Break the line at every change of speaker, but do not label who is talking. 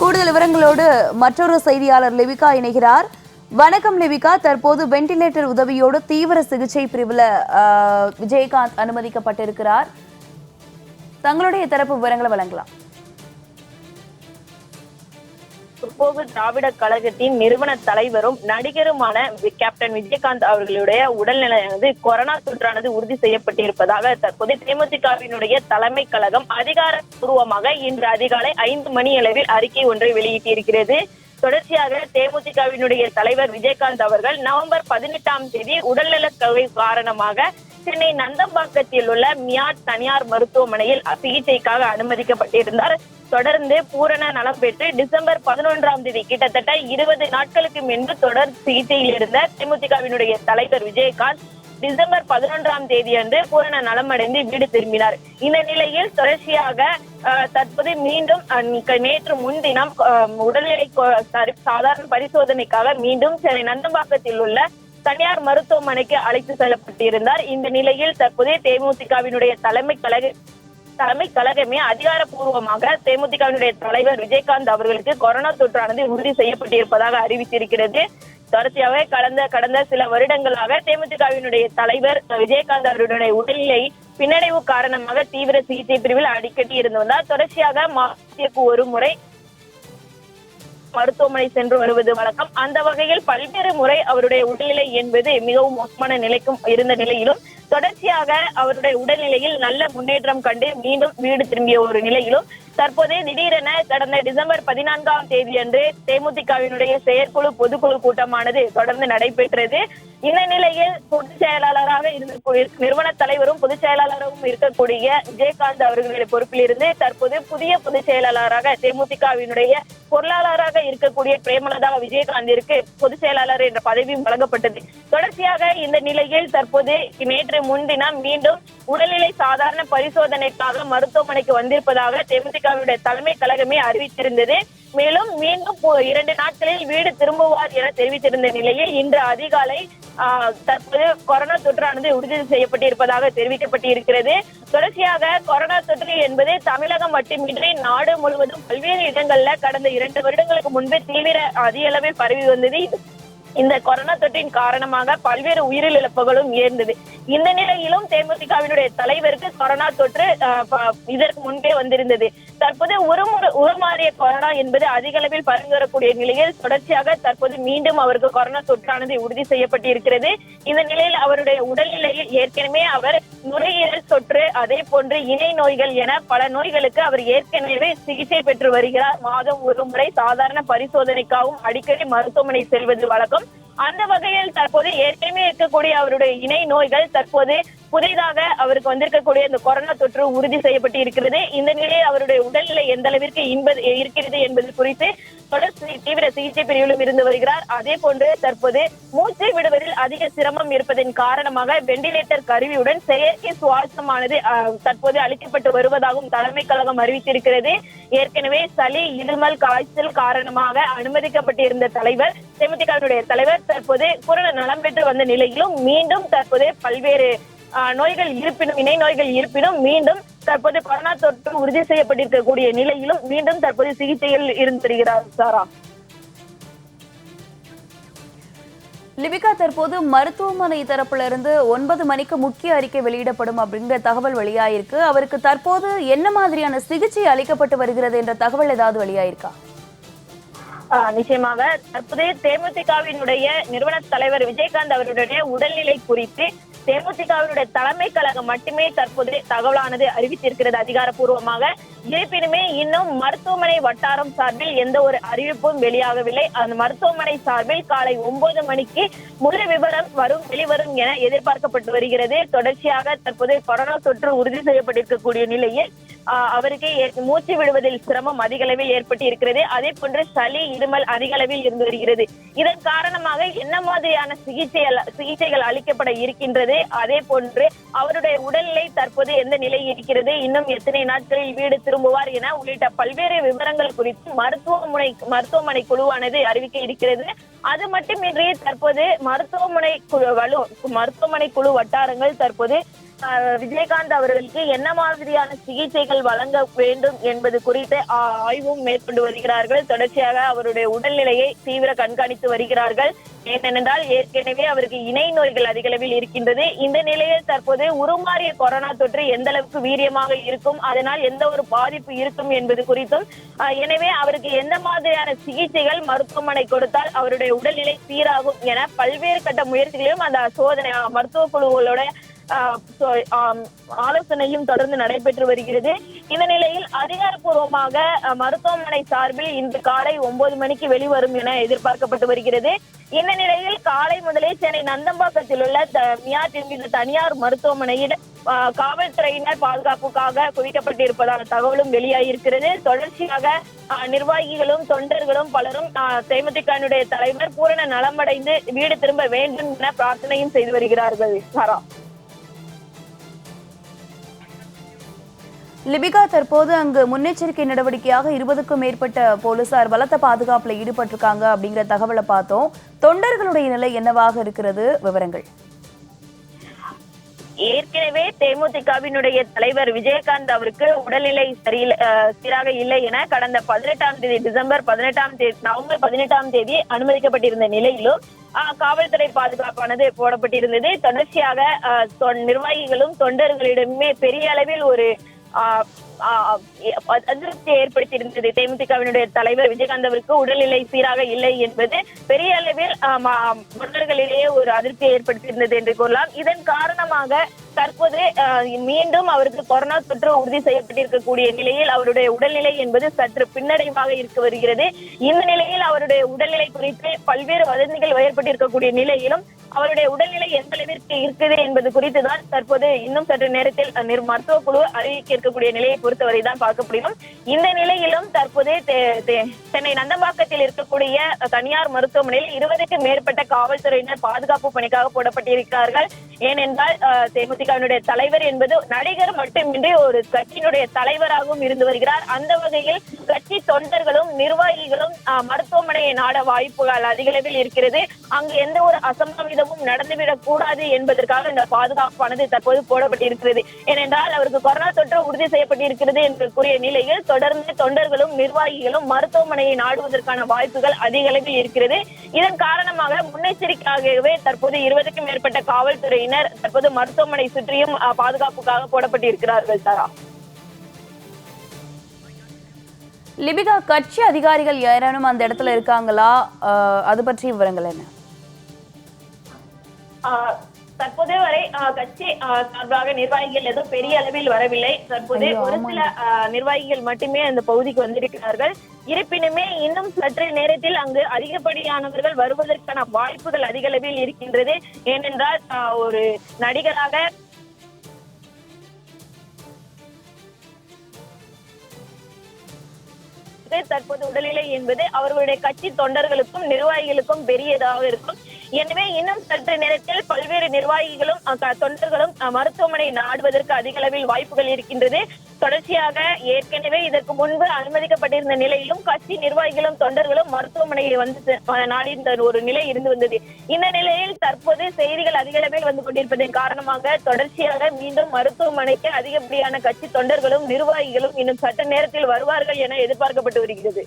கூடுதல் விவரங்களோடு மற்றொரு செய்தியாளர் லிவிகா இணைகிறார். வணக்கம் லிவிகா. தற்போது வெண்டிலேட்டர் உதவியோடு தீவிர சிகிச்சை பிரிவில் விஜயகாந்த் அனுமதிக்கப்பட்டிருக்கிறார். தங்களுடைய தரப்பு விவரங்களை வழங்கலாம்.
முற்போக்கு திராவிட கழகத்தின் நிறுவன தலைவரும் நடிகருமான கேப்டன் விஜயகாந்த் அவர்களுடைய உடல்நிலையானது கொரோனா தொற்றானது உறுதி செய்யப்பட்டிருப்பதாக தற்போது தேமுதிகவினுடைய தலைமை கழகம் அதிகாரப்பூர்வமாக இன்று அதிகாலை ஐந்து மணி அளவில் அறிக்கை ஒன்றை வெளியிட்டிருக்கிறது. தொடர்ச்சியாக தேமுதிகவினுடைய தலைவர் விஜயகாந்த் அவர்கள் நவம்பர் பதினெட்டாம் தேதி உடல்நலக் கவை காரணமாக சென்னை நந்தம்பாக்கத்தில் உள்ள மியாட் தனியார் மருத்துவமனையில் சிகிச்சைக்காக அனுமதிக்கப்பட்டிருந்தார். தொடர்ந்து பூரண நலம் பெற்று டிசம்பர் பதினொன்றாம் தேதி கிட்டத்தட்ட இருபது நாட்களுக்கு முன்பு தொடர் சிகிச்சையில் இருந்த தேமுதிகவினுடைய தலைவர் விஜயகாந்த் டிசம்பர் பதினொன்றாம் தேதி அன்று பூரண நலமடைந்து வீடு திரும்பினார். இந்த நிலையில் தொடர்ச்சியாக தற்போது மீண்டும் அஹ், நேற்று முன்தினம் உடல்நிலை சாதாரண பரிசோதனைக்காக மீண்டும் சென்னை நந்தம்பாக்கத்தில் உள்ள தனியார் மருத்துவமனைக்கு அழைத்து செல்லப்பட்டிருந்தார். இந்த நிலையில் தற்போதைய தேமுதிகவினுடைய தலைமை கழக தலைமை கழகமே அதிகாரப்பூர்வமாக தேமுதிகவினுடைய தலைவர் விஜயகாந்த் அவர்களுக்கு கொரோனா தொற்றானது உறுதி செய்யப்பட்டிருப்பதாக அறிவித்திருக்கிறது. தொடர்ச்சியாகவே கடந்த கடந்த சில வருடங்களாக தேமுதிகவினுடைய தலைவர் விஜயகாந்த் அவருடைய உடல்நிலை பின்னடைவு காரணமாக தீவிர சிகிச்சை பிரிவில் அடிக்கடி இருந்து வந்தார். தொடர்ச்சியாக மாதத்திற்கு ஒரு முறை மருத்துவமனை சென்று வருவது வழக்கம். அந்த வகையில் பல்வேறு முறை அவருடைய உடல்நிலை என்பது மிகவும் மோசமான நிலைக்கும் இருந்த நிலையிலும் தொடர்ச்சியாக அவருடைய உடல்நிலையில் நல்ல முன்னேற்றம் கண்டு மீண்டும் வீடு திரும்பிய ஒரு நிலையிலும் தற்போது திடீரென கடந்த டிசம்பர் பதினான்காம் தேதி அன்று தேமுதிகவினுடைய செயற்குழு பொதுக்குழு கூட்டமானது தொடர்ந்து நடைபெற்றது. இந்த நிலையில் பொதுச் செயலாளராக இருந்த நிறுவன தலைவரும் பொதுச் செயலாளரும் இருக்கக்கூடிய விஜயகாந்த் அவர்களுடைய பொறுப்பில் இருந்து தற்போது புதிய பொதுச் செயலாளராக தேமுதிகவினுடைய பொருளாளராக இருக்கக்கூடிய பிரேமலதா விஜயகாந்திற்கு பொதுச் செயலாளர் என்ற பதவியும் வழங்கப்பட்டது. தொடர்ச்சியாக இந்த நிலையில் தற்போது நேற்று முன்தினம் மீண்டும் உடல்நிலை சாதாரண பரிசோதனைக்காக மருத்துவமனைக்கு வந்திருப்பதாக தேமுதிகவினுடைய தலைமை கழகமே அறிவித்திருந்தது. மேலும் மீண்டும் இரண்டு நாட்களில் வீடு திரும்புவார் என தெரிவித்திருந்த நிலையில் இன்று அதிகாலை தற்போது கொரோனா தொற்றானது உறுதி செய்யப்பட்டிருப்பதாக தெரிவிக்கப்பட்டிருக்கிறது. தொடர்ச்சியாக கொரோனா தொற்று என்பது தமிழகம் மட்டுமின்றி நாடு முழுவதும் பல்வேறு இடங்கள்ல கடந்த இரண்டு வருடங்களுக்கு முன்பே தீவிர அதிக அளவில் பரவி வந்தது. இந்த கொரோனா தொற்றின் காரணமாக பல்வேறு உயிரிழப்புகளும் ஏர்ந்தது இந்த நிலையிலும் தேமுதிகவினுடைய தலைவருக்கு கொரோனா தொற்று ஆஹ், இதற்கு முன்பே வந்திருந்தது. தற்போது உருமுறு உருமாறிய கொரோனா என்பது அதிக அளவில் பரவி வரக்கூடிய நிலையில் தொடர்ச்சியாக தற்போது மீண்டும் அவருக்கு கொரோனா தொற்றானது உறுதி செய்யப்பட்டிருக்கிறது. இந்த நிலையில் அவருடைய உடல்நிலையில் ஏற்கனவே அவர் நுரையீரல் தொற்று அதே போன்று இணை நோய்கள் என பல நோய்களுக்கு அவர் ஏற்கனவே சிகிச்சை பெற்று வருகிறார். மாதம் ஒரு முறை சாதாரண பரிசோதனைக்காகவும் அடிக்கடி மருத்துவமனை செல்வது வழக்கம். அந்த வகையில் தற்போது ஏற்கனவே இருக்கக்கூடிய அவருடைய இணை நோய்கள் தற்போது புதிதாக அவருக்கு வந்திருக்கக்கூடிய இந்த கொரோனா தொற்று உறுதி செய்யப்பட்டு இருக்கிறது. இந்த நிலையில் அவருடைய உடல்நிலை எந்த அளவிற்கு இன்பது இருக்கிறது என்பது குறித்து தொடர் தீவிர சிகிச்சை பிரிவிலும் இருந்து வருகிறார். அதே போன்று தற்போது மூச்சை விடுவதில் அதிக சிரமம் இருப்பதன் காரணமாக வெண்டிலேட்டர் கருவியுடன் செயற்கை சுவாசமானது தற்போது அளிக்கப்பட்டு வருவதாகவும் தலைமை கழகம் அறிவித்திருக்கிறது. ஏற்கனவே சளி இருமல் காய்ச்சல் காரணமாக அனுமதிக்கப்பட்டிருந்த தலைவர் தேமுதிகவினுடைய தலைவர் தற்போது கொரோனா நலம் பெற்று வந்த நிலையிலும் மீண்டும் தற்போது பல்வேறு நோய்கள் இருப்பினும் இணை நோய்கள் இருப்பினும் மீண்டும் தற்போது கொரோனா தொற்று உறுதி செய்யப்பட்டிருக்கக்கூடிய நிலையிலும் மீண்டும் தற்போது சிகிச்சையில் இருந்து வருகிறார் சாரா.
லிபிகா தற்போது மருத்துவமனை தரப்புல இருந்து ஒன்பது மணிக்கு முக்கிய அறிக்கை வெளியிடப்படும் அப்படிங்கிற தகவல் வெளியாயிருக்கு. அவருக்கு தற்போது என்ன மாதிரியான சிகிச்சை அளிக்கப்பட்டு வருகிறது என்ற தகவல் ஏதாவது வெளியாயிருக்கா?
நிச்சயமாக தற்போதைய தேமுதிகவினுடைய நிறுவன தலைவர் விஜயகாந்த் அவருடைய உடல்நிலை குறித்து தேமுதிகவினுடைய தலைமை கழகம் மட்டுமே தற்போது தகவலானது அறிவித்திருக்கிறது அதிகாரப்பூர்வமாக. இருப்பினுமே இன்னும் மருத்துவமனை வட்டாரம் சார்பில் எந்த ஒரு அறிவிப்பும் வெளியாகவில்லை. அந்த மருத்துவமனை சார்பில் காலை ஒன்பது மணிக்கு முழு விவரம் வரும் வெளிவரும் என எதிர்பார்க்கப்பட்டு வருகிறது. தொடர்ச்சியாக தற்போது கொரோனா தொற்று உறுதி செய்யப்பட்டிருக்கக்கூடிய நிலையில் அவருக்கு ஏற்- மூச்சு விடுவதில் சிரமம் அதிக அளவில் ஏற்பட்டு இருக்கிறது அதே போன்று சளி இருமல் அதிக அளவில் இருந்து வருகிறது. இதன் காரணமாக என்ன மாதிரியான சிகிச்சை சிகிச்சைகள் அளிக்கப்பட இருக்கின்றது? அதே போன்று அவருடைய உடல்நிலை தற்போது எந்த நிலை இருக்கிறது? இன்னும் எத்தனை நாட்களில் வீடு திரும்புவார் என உள்ளிட்ட பல்வேறு விவரங்கள் குறித்து மருத்துவமனை மருத்துவமனை குழுவானது அறிவிக்க இருக்கிறது. அது மட்டுமின்றி தற்போது மருத்துவமனை குழு மருத்துவமனை குழு வட்டாரங்கள் தற்போது விஜயகாந்த் அவர்களுக்கு என்ன மாதிரியான சிகிச்சைகள் வழங்க வேண்டும் என்பது குறித்து ஆய்வும் மேற்கொண்டு வருகிறார்கள். தொடர்ச்சியாக அவருடைய உடல்நிலையை தீவிர கண்காணித்து வருகிறார்கள். ஏனென்றால் ஏற்கனவே அவருக்கு இணை நோய்கள் அதிகளவில் இருக்கின்றது. இந்த நிலையில் தற்போது உருமாறிய கொரோனா தொற்று எந்த அளவுக்கு வீரியமாக இருக்கும் அதனால் எந்த ஒரு பாதிப்பு இருக்கும் என்பது குறித்தும் ஆஹ், எனவே அவருக்கு எந்த மாதிரியான சிகிச்சைகள் மருத்துவமனை கொடுத்தால் அவருடைய உடல்நிலை சீராகும் என பல்வேறு கட்ட முயற்சிகளையும் அந்த சோதனை மருத்துவ குழுக்களோட ஆலோசனையும் தொடர்ந்து நடைபெற்று வருகிறது. இந்த நிலையில் அதிகாரப்பூர்வமாக மருத்துவமனை சார்பில் இன்று காலை ஒன்பது மணிக்கு வெளிவரும் என எதிர்பார்க்கப்பட்டு வருகிறது. இந்த நிலையில் காலை முதலே சென்னை நந்தம்பாக்கத்தில் உள்ள மியா என்கிற தனியார் மருத்துவமனையில் காவல்துறையினர் பாதுகாப்புக்காக குவிக்கப்பட்டிருப்பதான தகவலும் வெளியாகியிருக்கிறது. தொடர்ச்சியாக ஆஹ், நிர்வாகிகளும் தொண்டர்களும் பலரும் ஆஹ், தலைவர் பூரண நலமடைந்து வீடு திரும்ப வேண்டும் என பிரார்த்தனையும் செய்து வருகிறார்கள். சாரா
லிபிகா தற்போது அங்கு முன்னெச்சரிக்கை நடவடிக்கையாக இருபதுக்கும் மேற்பட்ட போலீசார் பலத்த பாதுகாப்புல ஈடுபட்டிருக்காங்க அப்படிங்கிற தகவலை பார்த்தோம். தொண்டர்களுடைய நிலை என்னவாக இருக்கிறது? விவரங்கள்.
ஏற்கனவே தேமுதிகவினுடைய தலைவர் விஜயகாந்த் அவருக்கு உடல்நிலை சரியில்லை அஹ், சீராக இல்லை என கடந்த பதினெட்டாம் தேதி டிசம்பர் பதினெட்டாம் தேதி நவம்பர் பதினெட்டாம் தேதி அனுமதிக்கப்பட்டிருந்த நிலையிலும் காவல்துறை பாதுகாப்பானது போடப்பட்டிருந்தது. தொடர்ச்சியாக தொ- நிர்வாகிகளும் தொண்டர்களிடமே பெரிய அளவில் ஒரு 啊 அதிருப்தியை ஏற்படுத்தியிருந்தது. தேமுதிகவினுடைய தலைவர் விஜயகாந்த் அவருக்கு உடல்நிலை சீராக இல்லை என்பது பெரிய அளவில் ஆஹ், தொண்டர்களிடையே ஒரு அதிருப்தியை ஏற்படுத்தியிருந்தது என்று கூறலாம். இதன் காரணமாக தற்போது மீண்டும் அவருக்கு கொரோனா தொற்று உறுதி செய்யப்பட்டிருக்கக்கூடிய நிலையில் அவருடைய உடல்நிலை என்பது சற்று பின்னடைவாக இருக்க வருகிறது. இந்த நிலையில் அவருடைய உடல்நிலை குறித்து பல்வேறு வதந்திகள் ஏற்பட்டிருக்கக்கூடிய நிலையிலும் அவருடைய உடல்நிலை எந்த அளவிற்கு இருக்குது என்பது குறித்து தான் தற்போது இன்னும் சற்று நேரத்தில் மருத்துவ குழு அறிவிக்க இருக்கக்கூடிய நிலையை பொறுத்தவரை தான் பார்க்க முடியும். இந்த நிலையிலும் தற்போது சென்னை நந்தம்பாக்கத்தில் இருக்கக்கூடிய தனியார் மருத்துவமனையில் இருபதுக்கு மேற்பட்ட காவல்துறையினர் பாதுகாப்பு பணிக்காக போடப்பட்டிருக்கிறார்கள். ஏனென்றால் தேமுதிகவினுடைய தலைவர் என்பது நடிகர் மட்டுமின்றி ஒரு கட்சியினுடைய தலைவராகவும் இருந்து வருகிறார். அந்த வகையில் கட்சி தொண்டர்களும் நிர்வாகிகளும் மருத்துவமனையை நாட வாய்ப்புகள் அதிகளவில் இருக்கிறது. அங்கு எந்த ஒரு அசம்பாவிதமும் நடந்துவிடக் கூடாது என்பதற்காக இந்த பாதுகாப்பானது தற்போது போடப்பட்டிருக்கிறது. ஏனென்றால் அவருக்கு கொரோனா தொற்று உறுதி செய்யப்பட்டிருக்கிறது. என்று கூறிய நிலையில் தொடர்ந்து தொண்டர்களும் நிர்வாகிகளும் மருத்துவமனையை நாடுவதற்கான வாய்ப்புகள் அதிக அளவில் இருக்கிறது. இதன் காரணமாக முன்னெச்சரிக்கையாகவே தற்போது இருபதுக்கும் மேற்பட்ட காவல்துறையினர் தற்போது மருத்துவமனை சுற்றியும் பாதுகாப்புக்காக போடப்பட்டிருக்கிறார்கள் தாரா
லிபிகா கட்சி அதிகாரிகள் யாரேனும் அந்த இடத்துல இருக்காங்களா? அது பற்றி விவரங்கள் என்ன?
தற்போது வரை கட்சி சார்பாக நிர்வாகிகள் எதுவும் பெரிய அளவில் வரவில்லை. தற்போது ஒரு. சில நிர்வாகிகள் மட்டுமே அந்த பகுதிக்கு வந்திருக்கிறார்கள். இருப்பினுமே இன்னும் சற்று நேரத்தில் அங்கு அதிகப்படியானவர்கள் வருவதற்கான வாய்ப்புகள் அதிக அளவில் இருக்கின்றது. ஏனென்றால் ஒரு நடிகராக தற்போது உடல்நிலை என்பது அவர்களுடைய கட்சி தொண்டர்களுக்கும் நிர்வாகிகளுக்கும் பெரியதாக இருக்கும். எனவே இன்னும் சற்று நேரத்தில் பல்வேறு நிர்வாகிகளும் தொண்டர்களும் மருத்துவமனை நாடுவதற்கு அதிக அளவில் வாய்ப்புகள் இருக்கின்றது. தொடர்ச்சியாக ஏற்கனவே இதற்கு முன்பு அனுமதிக்கப்பட்டிருந்த நிலையிலும் கட்சி நிர்வாகிகளும் தொண்டர்களும் மருத்துவமனையை வந்து நாடிந்த ஒரு நிலை இருந்து வந்தது. இந்த நிலையில் தற்போது செய்திகள் அதிக அளவில் வந்து கொண்டிருப்பதன் காரணமாக தொடர்ச்சியாக மீண்டும் மருத்துவமனைக்கு அதிகப்படியான கட்சி தொண்டர்களும் நிர்வாகிகளும் இன்னும் சட்ட நேரத்தில் வருவார்கள் என எதிர்பார்க்கப்பட்டு வருகிறது.